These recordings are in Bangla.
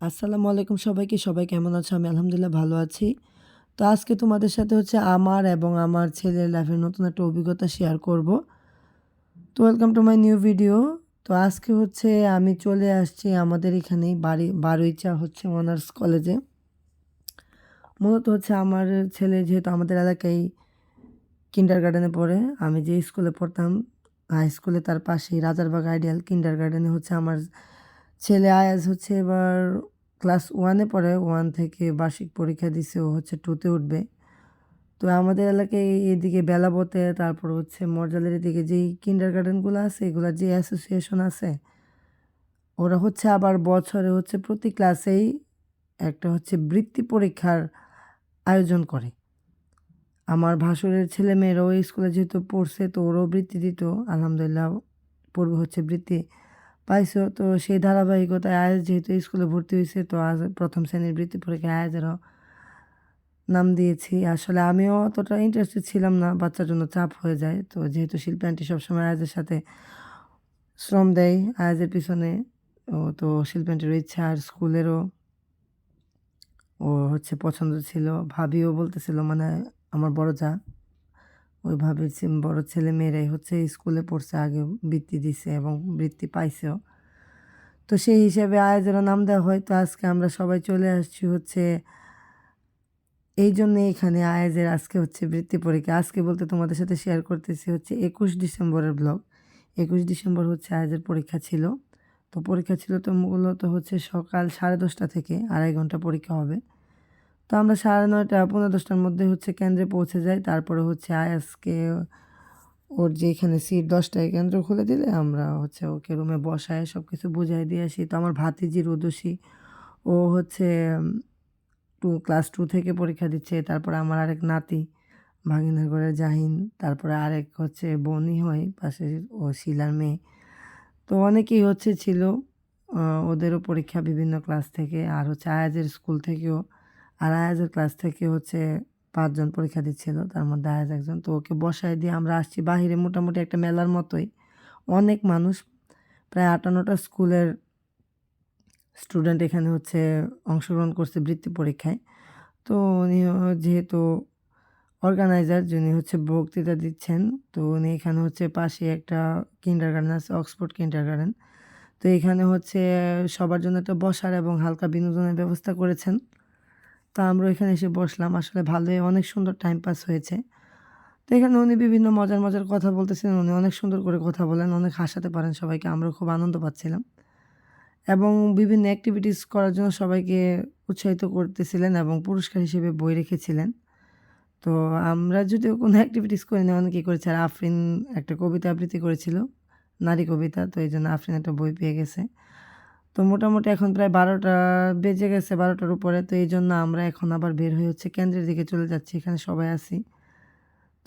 আসসালামু আলাইকুম সবাইকে। সবাই কেমন আছো? আমি আলহামদুলিল্লাহ ভালো আছি। তো আজকে তোমাদের সাথে হচ্ছে আমার এবং আমার ছেলের লাইফের নতুন একটা অভিজ্ঞতা শেয়ার করব। তো welcome to my new video তো আজকে হচ্ছে আমি চলে আসছি আমাদের এখানেই বাড়ি, বারুইচা হচ্ছে অনার্স কলেজে মূলত হচ্ছে আমার ছেলে যেহেতু আমাদের এলাকায় কিন্ডার গার্ডেনে পড়ে, আমি যে স্কুলে পড়তাম হাই স্কুলে তার পাশেই রাজারবাগ আইডিয়াল কিন্ডার গার্ডেনে হচ্ছে আমার ছেলে আয়াজ হচ্ছে এবার ক্লাস ওয়ানে পড়ে ওয়ান থেকে বার্ষিক পরীক্ষা দিছে, ও হচ্ছে টুতে উঠবে। তো আমাদের এলাকায় এদিকে বেলাবতে, তারপর হচ্ছে মর্যালের এদিকে যেই কিন্ডার গার্ডেনগুলো আছে এগুলোর যে অ্যাসোসিয়েশন আছে, ওরা হচ্ছে আবার বছরে হচ্ছে প্রতি ক্লাসেই একটা হচ্ছে বৃত্তি পরীক্ষার আয়োজন করে। আমার ভাসুরের ছেলে মেয়েরাও স্কুলে যেহেতু পড়ছে, তো ওরও বৃত্তি দিত, আলহামদুলিল্লাহ, পড়বে হচ্ছে বৃত্তি। পাইছো। তো সেই ধারাবাহিকতায় আয়াজ যেহেতু স্কুলে ভর্তি হয়েছে, তো আজ প্রথম শ্রেণির বৃত্তি পরীক্ষায় আয়াজেরও নাম দিয়েছি। আসলে আমিও অতটা ইন্টারেস্টেড ছিলাম না, বাচ্চার জন্য চাপ হয়ে যায়। তো যেহেতু শিল্পী আন্টি সবসময় আয়াজের সাথে শ্রম দেয়, আয়াজের পিছনে, ও তো শিল্পী ইচ্ছা, আর স্কুলেরও ও হচ্ছে পছন্দ ছিল, ভাবিও বলতেছিল মানে আমার বড় যা। ওই ভাবির ছে- বড় ছেলে মেয়েরাই হচ্ছে স্কুলে পড়ছে, আগে বৃত্তি দিছে এবং বৃত্তি পাইছেও। তো সেই হিসাবে আয়োজনের নাম দেওয়া হয়। তো আজকে আমরা সবাই চলে আসছি হচ্ছে এই জন্য এখানে আয়াজের আজকে হচ্ছে বৃত্তি পরীক্ষা। আজকে বলতে তোমাদের সাথে শেয়ার করতেছি হচ্ছে একুশ ডিসেম্বরের ব্লগ একুশ ডিসেম্বর হচ্ছে আয়াজের পরীক্ষা ছিল। তো পরীক্ষা ছিল তো মূলত হচ্ছে সকাল সাড়ে দশটা থেকে আড়াই ঘণ্টা পরীক্ষা হবে। তো আমরা সাড়ে নয়টা পনেরো দশটার মধ্যে হচ্ছে কেন্দ্রে পৌঁছে যাই। তারপরে হচ্ছে আয়াসকে ওর যে এখানে সিট দশটায় কেন্দ্র খুলে দিলে আমরা হচ্ছে ওকে রুমে বসায় সব কিছু বুঝাই দিয়ে আসি। তো আমার ভাতিজি রুদসী, ও হচ্ছে টু ক্লাস টু থেকে পরীক্ষা দিচ্ছে। তারপরে আমার আরেক নাতি ভাগিনার জাহিন, তারপরে আরেক হচ্ছে বনি হয়, পাশে ও শিলার মেয়ে। তো অনেকেই হচ্ছে ছিল ওদেরও পরীক্ষা বিভিন্ন ক্লাস থেকে। আর হচ্ছে আয়াজের স্কুল থেকেও আর আয়াজের ক্লাস থেকে হচ্ছে পাঁচজন পরীক্ষা দিচ্ছিল, তার মধ্যে আয়াজ একজন। তো ওকে বসায় দিয়ে আমরা আসছি বাহিরে মোটামুটি একটা মেলার মতোই। অনেক মানুষ, প্রায় আটান্নটা স্কুলের স্টুডেন্ট এখানে হচ্ছে অংশগ্রহণ করছে বৃত্তি পরীক্ষায়। তো উনি যেহেতু অর্গানাইজার যিনি হচ্ছে বক্তৃতা দিচ্ছেন, তো উনি এখানে হচ্ছে পাশে একটা কিন্ডার গার্ডেন আছে অক্সফোর্ড কিন্ডার গার্ডেন তো এখানে হচ্ছে সবার জন্য একটা বসার এবং হালকা বিনোদনের ব্যবস্থা করেছেন। তো আমরা এখানে এসে বসলাম। আসলে ভালোই, অনেক সুন্দর টাইম পাস হয়েছে। তো এখানে উনি বিভিন্ন মজার মজার কথা বলতেছিলেন উনি অনেক সুন্দর করে কথা বলেন, অনেক হাসাতে পারেন সবাইকে আমরা খুব আনন্দ পাচ্ছিলাম। এবং বিভিন্ন অ্যাক্টিভিটিস করার জন্য সবাইকে উৎসাহিত করতেছিলেন এবং পুরস্কার হিসেবে বই রেখেছিলেন। তো আমরা যদিও কোনো অ্যাক্টিভিটিস করিনি অনেকেই করেছে। আর আফরিন একটা কবিতা আবৃত্তি করেছিল, নারী কবিতা, তো এই জন্য আফরিন একটা বই পেয়ে গেছে। তো মোটামুটি এখন প্রায় বারোটা বেজে গেছে, বারোটার উপরে। তো এই জন্য আমরা এখন আবার বের হয়ে হচ্ছে কেন্দ্রের দিকে চলে যাচ্ছি, এখানে সবাই আছি।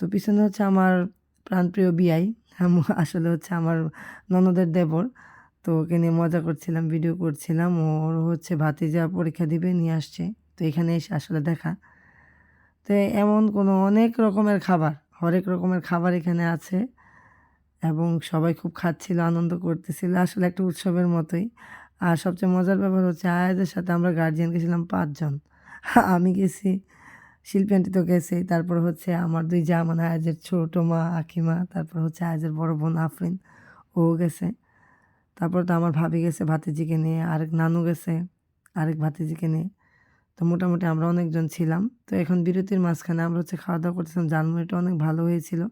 তো পিছনে হচ্ছে আমার প্রাণপ্রিয় বিআই আসলে হচ্ছে আমার ননদের দেবর। তো ওকে নিয়ে মজা করছিলাম ভিডিও করছিলাম। ওর হচ্ছে ভাতিজা পরীক্ষা দিবে, নিয়ে আসছে। তো এখানে এসে আসলে দেখা। তো এমন কোনো অনেক রকমের খাবার হরেক রকমের খাবার এখানে আছে। এবং সবাই খুব খাচ্ছিল, আনন্দ করতেছিল, আসলে একটা উৎসবের মতোই। আর সবচেয়ে মজার ব্যাপার হচ্ছে আয়াজের সাথে আমরা গার্জিয়ান গেছিলাম পাঁচজন। আমি গেছি, শিল্পী আন্টি তো গেছেই। তারপর হচ্ছে আমার দুই যা মানে আয়াজের ছোটো মা আকিমা, তারপর হচ্ছে আয়াজের বড় বোন আফরিন, ও গেছে। তারপর তো আমার ভাবি গেছে ভাতিজিকে নিয়ে, আরেক নানু গেছে, আরেক ভাতিজিকে নিয়ে। তো মোটামুটি আমরা অনেকজন ছিলাম। তো এখন বিরতির মাঝখানে আমরা হচ্ছে খাওয়া দাওয়া করতেছিলাম, জার্মানিটা অনেক ভালো হয়েছিল।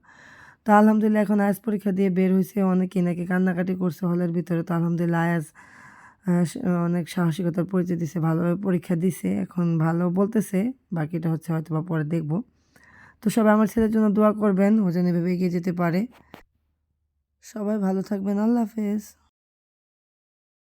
তো আলহামদুলিল্লাহ এখন আয়াজ পরীক্ষা দিয়ে বের হয়েছে, অনেকেই নাকি কান্নাকাটি করছে হলের ভিতরে। তো আলহামদুলিল্লাহ আয়াজ অনেক সাহসিকতার পরিচয় দিছে, ভালোভাবে পরীক্ষা দিছে, এখন ভালো বলতেছে, বাকিটা হচ্ছে হয়তো বা পরে দেখব। তো সবাই আমার ছেলের জন্য দোয়া করবেন, ও যেন এভাবে এগিয়ে যেতে পারে। সবাই ভালো থাকবেন, আল্লাহ হাফেজ।